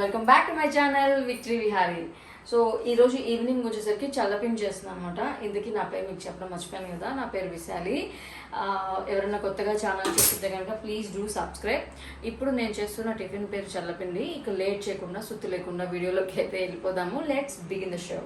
Welcome back to my channel Victory Vihari so ఈరోజు evening వచ్చేసరికి చల్లపిండి చేస్తున్నాను అనమాట ఇందుకే నా పేరు మీకు చెప్పడం మర్చిపోయాను కదా. నా పేరు విశాలి. ఎవరైనా కొత్తగా ఛానల్ చూస్తుంటే కనుక ప్లీజ్ డూ సబ్స్క్రైబ్ ఇప్పుడు నేను చేస్తున్న టిఫిన్ పేరు చల్లపిండి. ఇక లేట్ చేయకుండా సుత్తి లేకుండా వీడియోలోకి అయితే వెళ్ళిపోదాము. లెట్స్ బిగిన్ ద షో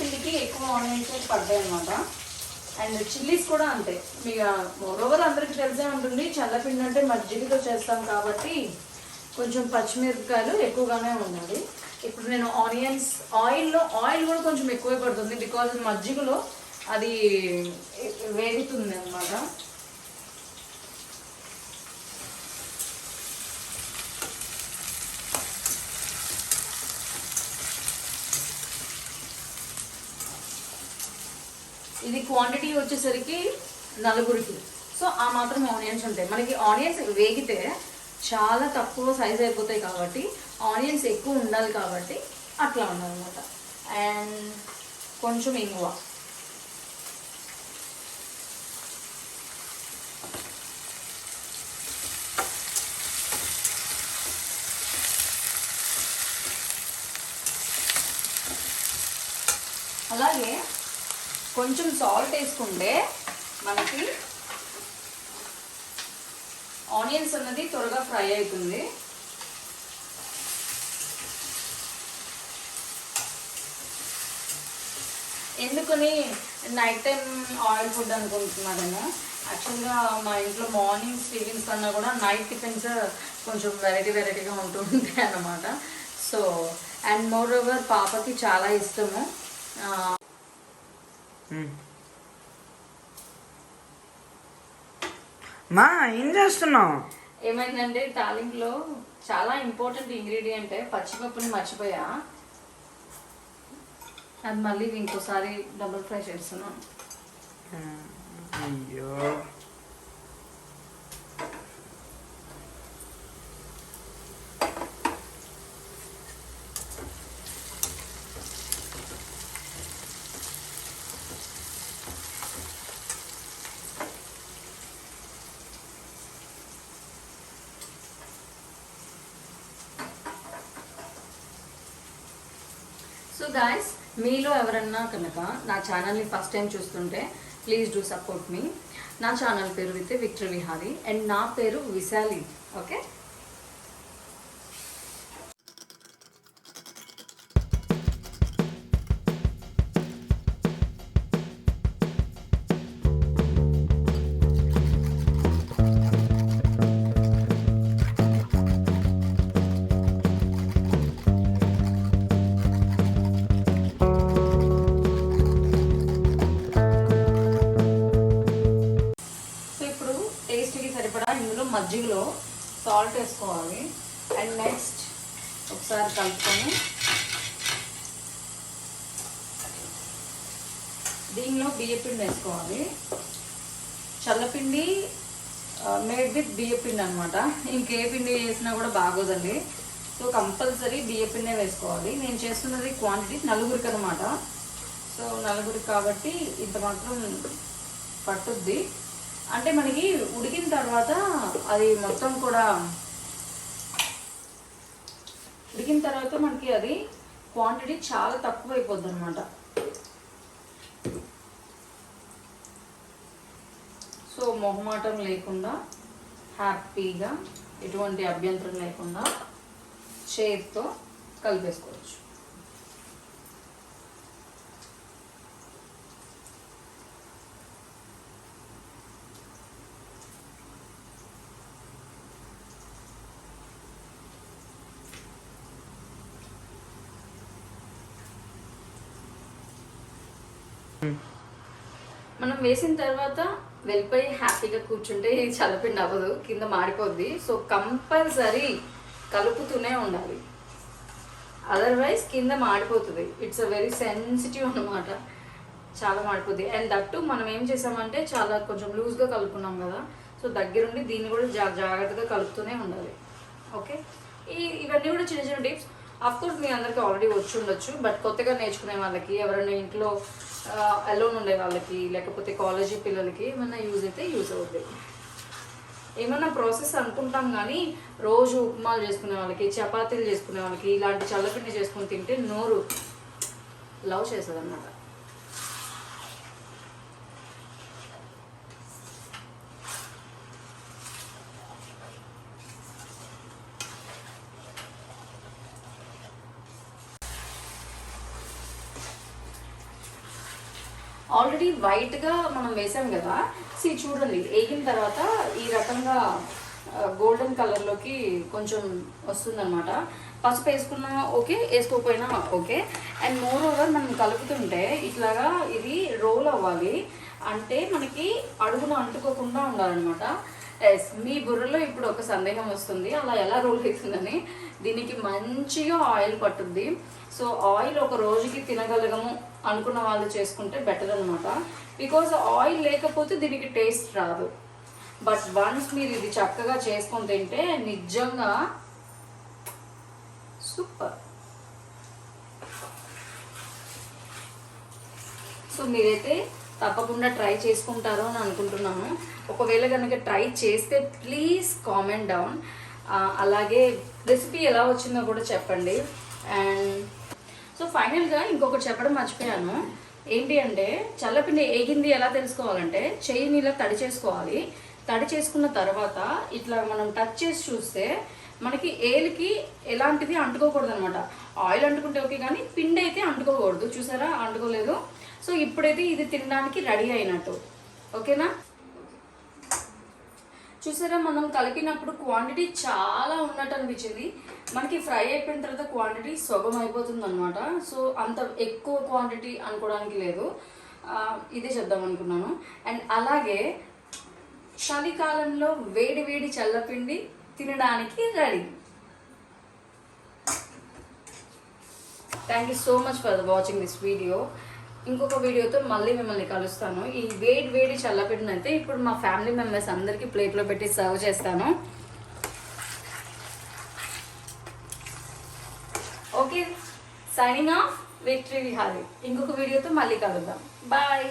పిల్లికి ఎక్కువ ఆనియన్స్ పడ్డాయి అనమాట అండ్ చిల్లీస్ కూడా అంతే. మీకు మోరోవర్ అందరికీ తెలిసే ఉంటుంది చల్లపిండి అంటే మజ్జిగతో చేస్తాం కాబట్టి కొంచెం పచ్చిమిరపకాయలు ఎక్కువగానే ఉండాలి. ఇప్పుడు నేను ఆనియన్స్ ఆయిల్లో ఆయిల్ కూడా కొంచెం ఎక్కువే పడుతుంది బికాజ్ మజ్జిగలో అది వేగుతుంది అనమాట ఇది క్వాంటిటీ వచ్చేసరికి నలుగురికి. సో ఆ మాత్రం ఆనియన్స్ ఉంటాయి. మనకి ఆనియన్స్ వేగితే చాలా తక్కువ సైజ్ అయిపోతాయి కాబట్టి ఆనియన్స్ ఎక్కువ ఉండాలి కాబట్టి అట్లా ఉండాలన్నమాట. అండ్ కొంచెం ఇంగువ అలాగే కొంచెం సాల్ట్ వేసుకుంటే మనకి ఆనియన్స్ అన్నది త్వరగా ఫ్రై అవుతుంది. ఎందుకని నైట్ టైం ఆయిల్ ఫుడ్ అనుకుంటున్నారేమో. యాక్చువల్గా మా ఇంట్లో మార్నింగ్ టిఫిన్స్ కన్నా కూడా నైట్ టిఫిన్స్ కొంచెం వెరైటీ వెరైటీగా ఉంటూ ఉంటాయి అన్నమాట సో అండ్ మోర్ ఓవర్ పాపకి చాలా ఇష్టము. మా ఏం చేస్తున్నావు? ఏమైందంటే తాలింపులో చాలా ఇంపార్టెంట్ ఇంగ్రీడియంట్ పచ్చిపప్పుని మర్చిపోయా. అది మళ్ళీ ఇంకోసారి డబుల్ ఫ్రై చేస్తున్నాను. అయ్యో. సో గాయస్ మీలో ఎవరన్నా కనుక నా ఛానల్ని ఫస్ట్ టైం చూస్తుంటే ప్లీజ్ డూ సపోర్ట్ మీ నా ఛానల్ పేరు విత్ విక్టర్ విహారీ అండ్ నా పేరు విశాలి ఓకే సాల్ట్ వేసుకోవాలి. అండ్ నెక్స్ట్ ఒకసారి కలుపుకొని దీనిలో బియ్యపిండి వేసుకోవాలి. చల్లపిండి మేడ్ విత్ బియ్యపిండి అనమాట ఇంకే పిండి వేసినా కూడా బాగోదండి. సో కంపల్సరీ బియ్యపిండే వేసుకోవాలి. నేను చేస్తున్నది క్వాంటిటీ నలుగురికి అనమాట సో నలుగురికి కాబట్టి ఇంత మాత్రం పట్టుద్ది. అంటే మనకి ఉడికిన తర్వాత అది మొత్తం కూడా ఉడికిన తర్వాత మనకి అది క్వాంటిటీ చాలా తక్కువ అయిపోద్ది అనమాట సో మొహమాటం లేకుండా హ్యాపీగా ఎటువంటి అభ్యంతరం లేకుండా చేతితో కలిపేసుకోవచ్చు. Hmm. మనం వేసిన తర్వాత వెళ్ళిపోయి హ్యాపీగా కూర్చుంటే ఇది చల్లపిండి అవ్వదు కింద మాడిపోద్ది. సో కంపల్సరీ కలుపుతూనే ఉండాలి. అదర్వైజ్ కింద మాడిపోతుంది. ఇట్స్ అ వెరీ సెన్సిటివ్ అన్నమాట. చాలా మాడిపోద్ది. అండ్ దట్టు మనం ఏం చేసామంటే చాలా కొంచెం లూజ్గా కలుపుకున్నాం కదా. సో దగ్గరుండి దీన్ని కూడా జా జాగ్రత్తగా కలుపుతూనే ఉండాలి. ఓకే ఈ ఇవన్నీ కూడా చిన్న చిన్న టిప్స్ కోర్స్ మీ అందరికీ ఆల్రెడీ వచ్చి ఉండొచ్చు బట్ కొత్తగా నేర్చుకునే వాళ్ళకి ఎవరైనా ఇంట్లో అలోన్ ఉండే వాళ్ళకి లేకపోతే కాలేజీ పిల్లలకి ఏమైనా యూజ్ అయితే యూజ్ అవుతుంది ఏమైనా ప్రాసెస్ అనుకుంటాం కానీ రోజు ఉప్మాలు చేసుకునే వాళ్ళకి చపాతీలు చేసుకునే వాళ్ళకి ఇలాంటి చల్లపిండి చేసుకుని తింటే నోరు లవ్ చేస్తుంది అన్నమాట ఆల్రెడీ వైట్గా మనం వేసాం కదా. సి చూడండి వేగిన తర్వాత ఈ రకంగా గోల్డెన్ కలర్లోకి కొంచెం వస్తుందన్నమాట. పసుపు వేసుకున్నా ఓకే వేసుకోకపోయినా ఓకే. అండ్ మోర్ ఓవర్ మనం కలుపుతుంటే ఇట్లాగా ఇది రోల్ అవ్వాలి. అంటే మనకి అడుగున అంటుకోకుండా ఉండాలన్నమాట. ఎస్ మీ బుర్రలో ఇప్పుడు ఒక సందేహం వస్తుంది. అలా ఎలా రోల్ అవుతుందని. దీనికి మంచిగా ఆయిల్ పట్టుద్ది. సో ఆయిల్ ఒక రోజుకి తినగలగము. అనుకున్న వాళ్ళు చేసుకుంటే బెటర్ అనమాట బికాజ్ ఆయిల్ లేకపోతే దీనికి టేస్ట్ రాదు. బట్ వన్స్ మీరు ఇది చక్కగా చేసుకొని తింటే నిజంగా సూపర్ సో మీరైతే తప్పకుండా ట్రై చేసుకుంటారు అని అనుకుంటున్నాను. ఒకవేళ కనుక ట్రై చేస్తే ప్లీజ్ కామెంట్ డౌన్ అలాగే రెసిపీ ఎలా వచ్చిందో కూడా చెప్పండి. అండ్ సో ఫైనల్గా ఇంకొకటి చెప్పడం మర్చిపోయాను. ఏంటి అంటే చల్లపిండి ఏగింది ఎలా తెలుసుకోవాలంటే చెయ్యిని ఇలా తడి చేసుకోవాలి. తడి చేసుకున్న తర్వాత ఇట్లా మనం టచ్ చేసి చూస్తే మనకి ఏలికి ఎలాంటిది అంటుకోకూడదు అనమాట ఆయిల్ అంటుకుంటే ఓకే కానీ పిండి అయితే అంటుకోకూడదు. చూసారా? అంటుకోలేదు. సో ఇప్పుడైతే ఇది తినడానికి రెడీ అయినట్టు. ఓకేనా? చూసారా మనం కలిపినప్పుడు క్వాంటిటీ చాలా ఉన్నట్టు అనిపించింది. మనకి ఫ్రై అయిపోయిన తర్వాత క్వాంటిటీ సుగం అయిపోతుంది అనమాట సో అంత ఎక్కువ క్వాంటిటీ అనుకోవడానికి లేదు. ఇదే చేద్దాం అనుకున్నాను. అండ్ అలాగే చలికాలంలో వేడి వేడి చల్లపిండి తినడానికి ready thank you so much for watching this video ఇంకొక వీడియోతో మళ్ళీ మిమ్మల్ని కలుస్తాను. ఈ వేడి వేడి చల్లపిండిని అయితే ఇప్పుడు మా ఫ్యామిలీ మెంబర్స్ అందరికీ ప్లేట్లో పెట్టి సర్వ్ చేస్తాను. Okay signing off Victory Vihari. ఇంకొక వీడియోతో మళ్ళీ కలుద్దాం. బాయ్